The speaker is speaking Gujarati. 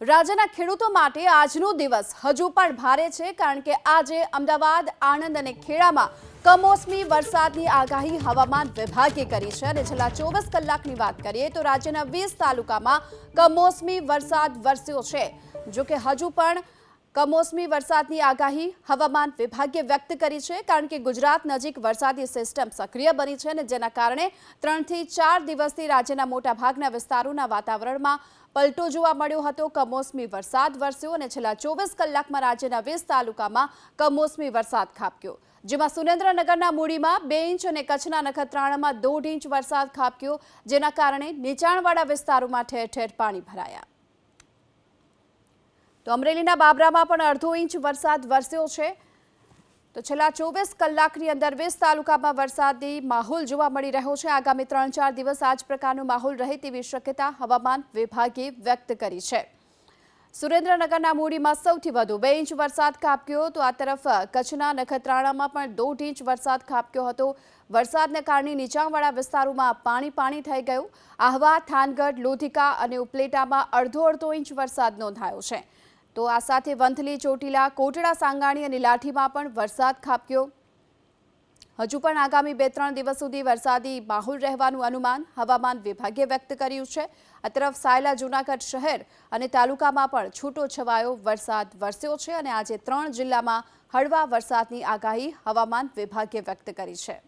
રાજ્યના ખેડૂતો માટે આજનો દિવસ હજુ પણ ભારે છે, કારણ કે આજે અમદાવાદ, આણંદ અને ખેડામાં કમોસમી વરસાદની આગાહી હવામાન વિભાગે કરી છે. અને છેલ્લા ચોવીસ કલાકની વાત કરીએ તો રાજ્યના વીસ તાલુકામાં કમોસમી વરસાદ વરસ્યો છે. જો કે હજુ પણ કમોસમી વરસાદની આગાહી હવામાન વિભાગે વ્યક્ત કરી છે, કારણ કે ગુજરાત નજીક વરસાદી સિસ્ટમ સક્રિય બની છે અને જેના કારણે ત્રણથી ચાર દિવસથી રાજ્યના મોટાભાગના વિસ્તારોના વાતાવરણમાં પલટો જોવા મળ્યો હતો. કમોસમી વરસાદ વરસ્યો અને છેલ્લા ચોવીસ કલાકમાં રાજ્યના વીસ તાલુકામાં કમોસમી વરસાદ ખાબક્યો. જેમાં સુરેન્દ્રનગરના મૂડીમાં બે ઇંચ અને કચ્છના નખત્રાણામાં દોઢ ઇંચ વરસાદ ખાબક્યો, જેના કારણે નીચાણવાળા વિસ્તારોમાં ઠેર ઠેર પાણી ભરાયા. તો અમરેલીના બાબરામાં પણ અડધો ઇંચ વરસાદ વરસ્યો છે. તો છેલ્લા ચોવીસ કલાકની અંદર વીસ તાલુકામાં વરસાદી માહોલ જોવા મળી રહ્યો છે. આગામી ત્રણ ચાર દિવસ આ જ પ્રકારનો માહોલ રહે તેવી શક્યતા હવામાન વિભાગે વ્યક્ત કરી છે. સુરેન્દ્રનગરના મૂડીમાં સૌથી વધુ બે ઇંચ વરસાદ ખાબક્યો તો આ તરફ કચ્છના નખત્રાણામાં પણ દોઢ ઇંચ વરસાદ ખાબક્યો હતો. વરસાદને કારણે નીચાણવાળા વિસ્તારોમાં પાણી પાણી થઈ ગયું. આહવા, થાનગઢ, લોધિકા અને ઉપલેટામાં અડધો અડધો ઇંચ વરસાદ નોંધાયો છે. તો આ સાથે વંથલી, ચોટીલા, કોટડા, સાંગાણી અને લાઠીમાં પણ વરસાદ ખાબક્યો. હજુ પણ આગામી બે ત્રણ દિવસ સુધી વરસાદી માહોલ રહેવાનું અનુમાન હવામાન વિભાગે વ્યક્ત કર્યું છે. આ તરફ સાયલા, જૂનાગઢ શહેર અને તાલુકામાં પણ છૂટો છવાયો વરસાદ વરસ્યો છે અને આજે ત્રણ જિલ્લામાં હળવા વરસાદની આગાહી હવામાન વિભાગે વ્યક્ત કરી છે.